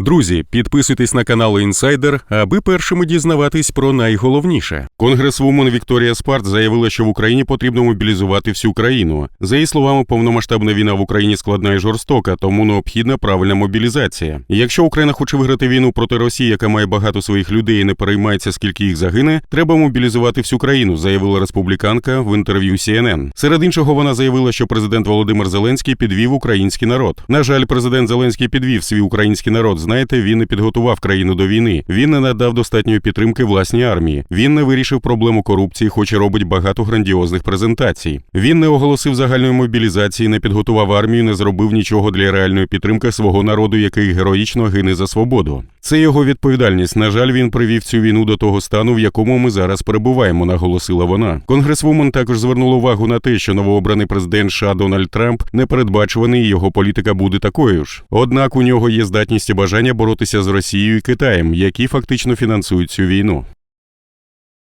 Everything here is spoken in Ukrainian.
Друзі, підписуйтесь на канал Інсайдер, аби першими дізнаватись про найголовніше. Конгресвумен Вікторія Спарт заявила, що в Україні потрібно мобілізувати всю країну. За її словами, повномасштабна війна в Україні складна і жорстока, тому необхідна правильна мобілізація. Якщо Україна хоче виграти війну проти Росії, яка має багато своїх людей і не переймається, скільки їх загине, треба мобілізувати всю країну, заявила республіканка в інтерв'ю CNN. Серед іншого, вона заявила, що президент Володимир Зеленський підвів український народ. На жаль, президент Зеленський підвів свій український народ. Знаєте, він не підготував країну до війни. Він не надав достатньої підтримки власній армії. Він не вирішив проблему корупції, хоч і робить багато грандіозних презентацій. Він не оголосив загальної мобілізації, не підготував армію, не зробив нічого для реальної підтримки свого народу, який героїчно гине за свободу. Це його відповідальність. На жаль, він привів цю війну до того стану, в якому ми зараз перебуваємо, наголосила вона. Конгресвумен також звернула увагу на те, що новообраний президент США Дональд Трамп непередбачуваний, і його політика буде такою ж. Однак у нього є здатність і бажання боротися з Росією і Китаєм, які фактично фінансують цю війну.